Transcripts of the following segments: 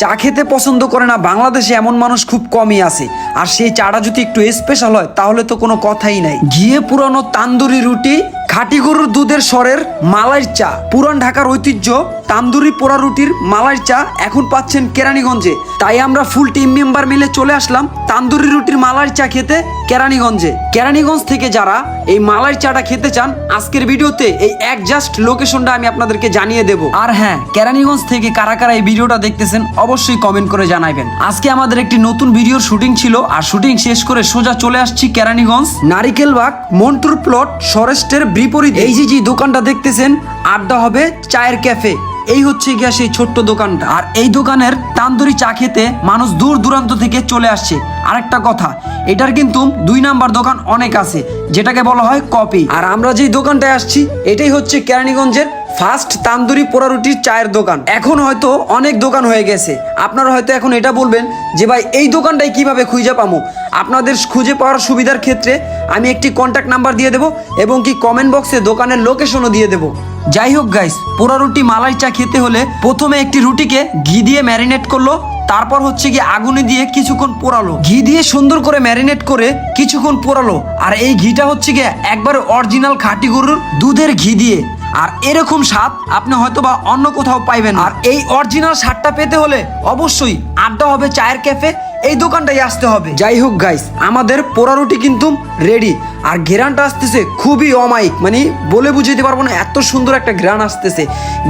চা খেতে পছন্দ করে না, বাংলাদেশে এমন মানুষ খুব কমই আছে। আর সেই চাটা যদি একটু স্পেশাল হয়, তাহলে তো কোনো কথাই নাই। গিয়ে পুরানো তান্দুরি রুটি, খাটি গরুর দুধের স্বরের মালাইর চা। পুরান ঢাকার ঐতিহ্য, তান্দুরি পোড়া রুটির মালাইর চা এখন পাচ্ছেন কেরানীগঞ্জে। তাই আমরা ফুল টিম মেম্বার মিলে চলে আসলাম তান্দুরি রুটির মালাইর চা খেতে। কেরানীগঞ্জে। কেরানীগঞ্জ থেকে যারা এই মালাইর চাটা খেতে চান, আজকের ভিডিওতে এই একজাস্ট লোকেশনটা আমি আপনাদেরকে জানিয়ে দেব। আর হ্যাঁ কেরানীগঞ্জ থেকে কারা কারা এই ভিডিওটা দেখতেছেন, অবশ্যই কমেন্ট করে জানাবেন আজকে আমাদের একটি নতুন ভিডিওর শুটিং ছিল, আর শুটিং শেষ করে সোজা চলে আসছি কেরানীগঞ্জ। নারিকেলবাগ, মন্টুর প্লট সরেস্টের বিপরীত। এই যে যে দোকানটা দেখতেছেন, আড্ডা হবে চায়ের ক্যাফে। এই হচ্ছে গিয়া সেই ছোট্ট দোকানটা। আর এই দোকানের তান্দুরি চা খেতে মানুষ দূর দূরান্ত থেকে চলে আসছে। আরেকটা কথা এটার কিন্তু দুই নাম্বার দোকান অনেক আছে, যেটাকে বলা হয় কপি। আর আমরা যেই দোকানটায় আসছি, এটাই হচ্ছে কেরানীগঞ্জের ফার্স্ট তান্দুরি পোড়া রুটির চায়ের দোকান। এখন হয়তো অনেক দোকান হয়ে গেছে। আপনারা হয়তো এখন এটা বলবেন যে, ভাই, এই দোকানটাই কীভাবে খুঁজে পাবো আপনাদের খুঁজে পাওয়ার সুবিধার ক্ষেত্রে আমি একটি কন্ট্যাক্ট নাম্বার দিয়ে দেবো এবং কি কমেন্ট বক্সে দোকানের লোকেশনও দিয়ে দেবো। যাই হোক গাইস পোড়া রুটি মালাই চা খেতে হলে প্রথমে একটি রুটিকে ঘি দিয়ে ম্যারিনেট করল। তারপর হচ্ছে কি আগুনে দিয়ে কিছুক্ষণ পোড়ালো। ঘি দিয়ে সুন্দর করে ম্যারিনেট করে কিছুক্ষণ পোড়ালো। আর এই ঘিটা হচ্ছে কি একবারে অরিজিনাল খাঁটি গরুর দুধের ঘি দিয়ে। আর এরকম স্বাদ আপনি হয়তো বা অন্য কোথাও পাইবেন আর এই অরিজিনাল স্বাদটা পেতে হলে অবশ্যই আড্ডা হবে চায়ের ক্যাফে এই দোকানটাই আসতে হবে। যাই হোক গাইস আমাদের পোড়া রুটি কিন্তু রেডি আর ঘেরানটা আসতেছে খুবই অমায়িক মানে বলে বুঝাইতে পারব না, এত সুন্দর একটা গ্রান আসতেছে।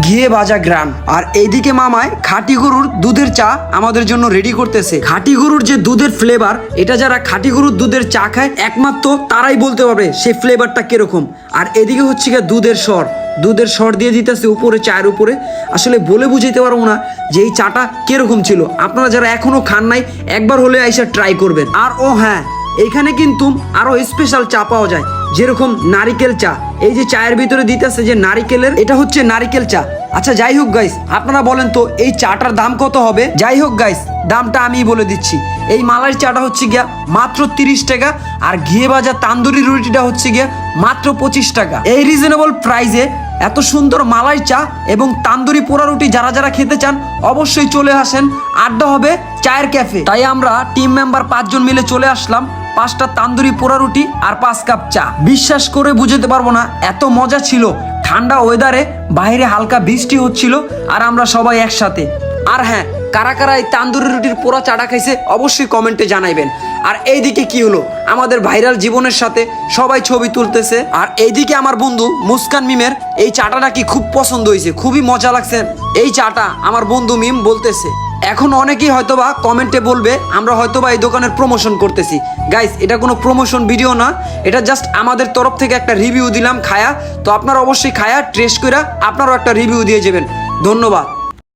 ঘিয়ে ভাজা গ্রান আর এইদিকে মামায় খাঁটি গরুর দুধের চা আমাদের জন্য রেডি করতেছে। খাঁটি গরুর যে দুধের ফ্লেভার এটা যারা খাঁটি গরুর দুধের চা খায়, একমাত্র তারাই বলতে পারবে সেই ফ্লেভারটা কীরকম। আর এদিকে হচ্ছে গিয়ে দুধের স্বর। দুধের স্বর দিয়ে দিতেছে উপরে, চায়ের উপরে। আসলে বলে বুঝাইতে পারব না যে এই চাটা কীরকম ছিল। আপনারা যারা এখনও খান নাই, একবার হলে আইসা ট্রাই করবেন। আর ও হ্যাঁ এইখানে কিন্তু আরও স্পেশাল চা পাওয়া যায়, যেরকম নারিকেল চা। এই যে চায়ের ভিতরে দিতেছে যে নারিকেলের, এটা হচ্ছে নারিকেল চা। আচ্ছা যাই হোক গাইস আপনারা বলেন তো, এই চাটার দাম কত হবে? যাই হোক গাইস দামটা আমি বলে দিচ্ছি। এই মালাই চাটা হচ্ছে গিয়া মাত্র তিরিশ টাকা, আর ঘিয়ে ভাজা তান্দুরি রুটিটা হচ্ছে গিয়া মাত্র পঁচিশ টাকা। এই রিজনেবল প্রাইসে এত সুন্দর মালাই চা এবং তান্দুরি পোড়া রুটি যারা যারা খেতে চান, অবশ্যই চলে আসেন। আড্ডা হবে চায়ের ক্যাফে। তাই আমরা টিম মেম্বার পাঁচজন মিলে চলে আসলাম পাঁচটা তান্দুরি পোড়া রুটি আর পাঁচ কাপ চা। বিশ্বাস করে বুঝতে পারব না, এত মজা ছিল। ঠান্ডা ওয়েদারে বাইরে হালকা বৃষ্টি হচ্ছিল আর আমরা সবাই একসাথে। আর হ্যাঁ কারা কারা এই তান্দুরি রুটির পোড়া চাটা খাইছে, অবশ্যই কমেন্টে জানাইবেন। আর এইদিকে কি হলো? আমাদের ভাইরাল জীবনের সাথে সবাই ছবি তুলতেছে। আর এইদিকে আমার বন্ধু মুস্কান মিমের এই চাটা নাকি খুব পছন্দ হয়েছে, খুবই মজা লাগছে। এই চাটা আমার বন্ধু মিম বলতেছে। এখন অনেকেই হয়তোবা কমেন্টে বলবে, আমরা হয়তোবা এই দোকানের প্রমোশন করতেছি। গাইস এটা কোনো প্রমোশন ভিডিও না, এটা জাস্ট আমাদের তরফ থেকে একটা রিভিউ দিলাম খায়া। তো আপনারা অবশ্যই খায়া ট্রেস করে আপনারাও একটা রিভিউ দিয়ে যাবেন। ধন্যবাদ।